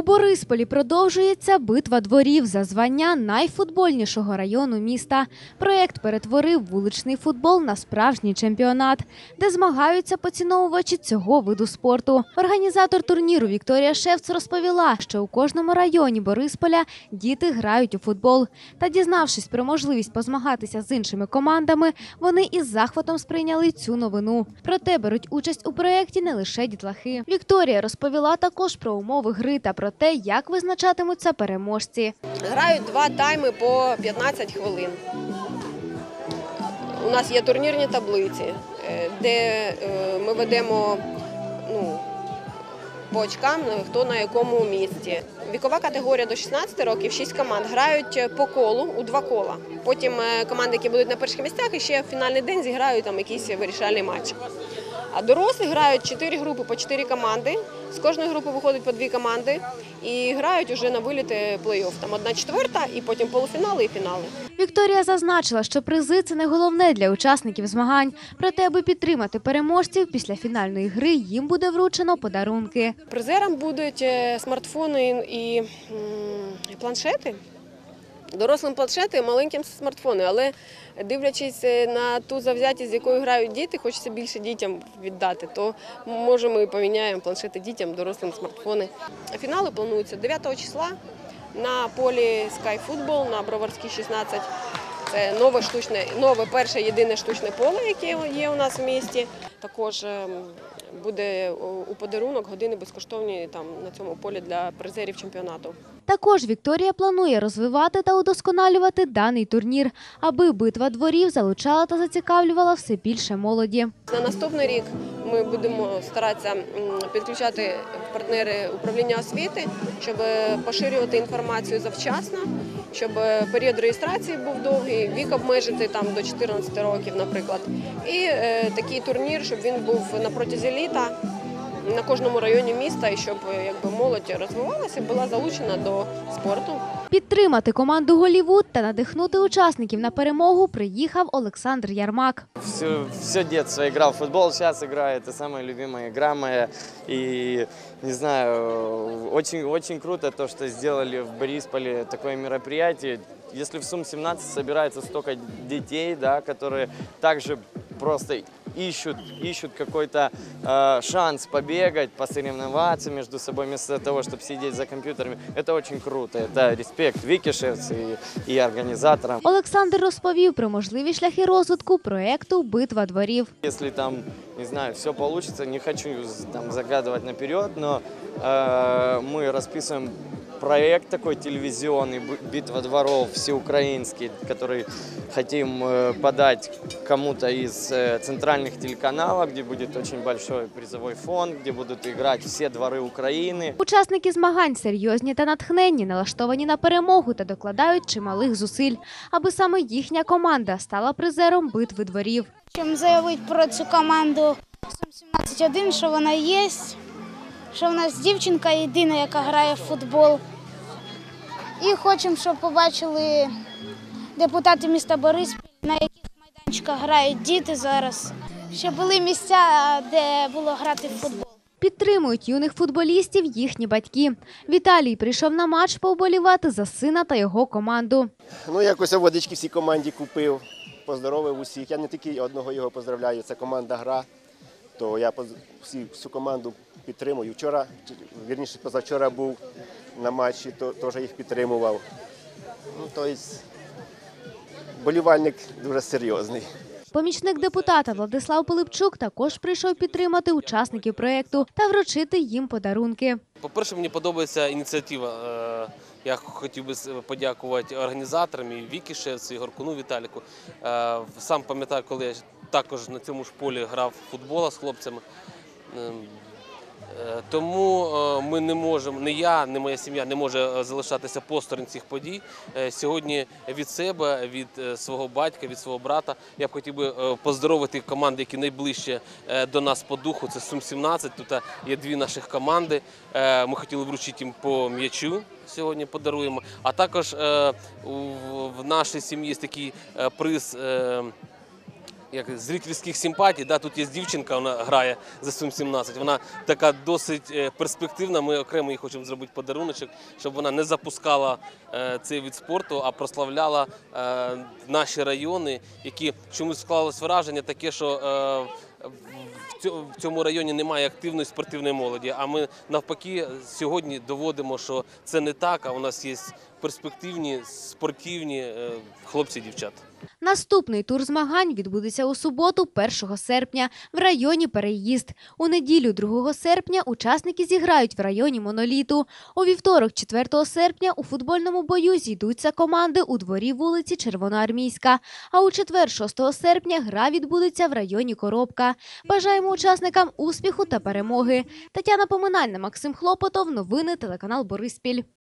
У Борисполі продовжується битва дворів за звання найфутбольнішого району міста. Проєкт перетворив вуличний футбол на справжній чемпіонат, де змагаються поціновувачі цього виду спорту. Організатор турніру Вікторія Шевц розповіла, що у кожному районі Борисполя діти грають у футбол. Та дізнавшись про можливість позмагатися з іншими командами, вони із захватом сприйняли цю новину. Проте беруть участь у проєкті не лише дітлахи. Вікторія розповіла також про умови гри та про те, як визначатимуться переможці. Грають два тайми по 15 хвилин. У нас є турнірні таблиці, е, де е, ми ведемо ну, по очкам, е, хто на якому місці. Вікова категорія до 16 років, 6 команд грають по колу у два кола. Потім команди, які будуть на перших місцях, і ще в фінальний день зіграють там якийсь вирішальний матч. А дорослі грають 4 групи по 4 команди. З кожної групи виходить по дві команди і грають уже на виліти плей-офф. Там одна четверта, і потім полуфінали і фінали. Вікторія зазначила, що призи це не головне для учасників змагань. Проте, аби підтримати переможців, після фінальної гри їм буде вручено подарунки. Призерам будуть е, смартфони і м, планшети. Дорослим планшети, маленьким смартфони, але дивлячись е, на ту завзятість, з якою грають діти, хочеться більше дітям віддати, то може ми поміняємо планшети дітям, дорослим смартфони. Фінали плануються 9 числа на полі Sky Football на Броварській 16. Це нове штучне, нове перше єдине штучне поле, яке є у нас в місті. Також ем, буде у подарунок години безкоштовні там на цьому полі для призерів чемпіонату. Також Вікторія планує розвивати та удосконалювати даний турнір, аби битва дворів залучала та зацікавлювала все більше молоді. На наступний рік ми будемо старатися підключати партнери управління освіти, щоб поширювати інформацію завчасно, щоб період реєстрації був довгий, вік обмежити там до 14 років, наприклад. І е, такий турнір, щоб він був на протязі літа на кожному районі міста, і щоб е, якби молодь розвивалася, була залучена до спорту. Підтримати команду Голівуд та надихнути учасників на перемогу приїхав Олександр Ярмак. Все, все детство играл в футбол, сейчас играю. Это самая любимая игра моя. И, не знаю, очень, очень круто то, что сделали в Борисполе такое мероприятие. Если в Сум-17 собирается столько детей, да, которые также просто ищут, ищут какой-то э, шанс побегать, посоревноваться между собой, вместо того, чтобы сидеть за компьютерами. Это очень круто. Это респект Вики Шевц и, и организаторам. Олександр розповів про можливі шляхи розвитку проекту Битва дворів. Если там, не знаю, все получится, не хочу там загадывать наперед, но э, мы расписываем проект такой телевизионный «Б- «Битва дворов» всеукраинский, который хотим э, подать кому-то из э, центральных телеканалов, где будет очень большой призовой фонд, где будут играть все дворы Украины. Учасники змагань серйозні та натхненні, налаштовані на перемогу та докладають чималих зусиль, аби саме їхня команда стала призером битви дворів. Хочемо заявити про цю команду Сум 17-1, що вона є, що в нас дівчинка єдина, яка грає в футбол. І хочемо, щоб побачили депутати міста Бориспіль, на яких майданчиках грають діти зараз, щоб були місця, де було грати в футбол. Підтримують юних футболістів їхні батьки. Віталій прийшов на матч повболівати за сина та його команду. Ну, якось я водички всій команді купив, поздоровив усіх. Я не тільки одного його поздравляю, це команда гра, то я поз- всі, всю команду підтримую. Вчора, вірніше, позавчора був на матчі, то теж їх підтримував. Ну, тобто, болівальник дуже серйозний. Помічник депутата Владислав Пилипчук також прийшов підтримати учасників проєкту та вручити їм подарунки. По-перше, мені подобається ініціатива. Я хотів би подякувати організаторам і Вікі Шевці, і Горкуну Віталіку. Е, Сам пам'ятаю, коли я також на цьому ж полі грав в футбол з хлопцями. Е, Тому е, ми не можемо, не я, не моя сім'я не може е, залишатися посторонь цих подій. Сьогодні від себе, від свого батька, від свого брата, я б хотів би поздоровити команди, які найближче до нас по духу. Це Сум 17 Тут є дві наших команди. Ми хотіли вручити їм по м'ячу. Сьогодні подаруємо. А також в нашій сім'ї є такий приз. Як зрительських симпатій. Да, тут є дівчинка, вона грає за Сум 17. Вона така досить е, перспективна. Ми окремо їй хочемо зробити подаруночок, щоб вона не запускала е, цей від спорту, а прославляла е, наші райони, які чомусь склалось враження таке, що. В цьому районі немає активної спортивної молоді. А ми навпаки сьогодні доводимо, що це не так. А у нас є перспективні спортивні е, хлопці дівчата. Наступний тур змагань відбудеться у суботу, 1 серпня, в районі Переїзд. У неділю, 2 серпня, учасники зіграють в районі Моноліту. У вівторок, 4 серпня, у футбольному бою зійдуться команди у дворі вулиці Червоноармійська. А у четвер, 6 серпня, гра відбудеться в районі Коробка. Бажаємо учасникам успіху та перемоги. Тетяна Поминальна, Максим Хлопотов. Новини телеканал Бориспіль.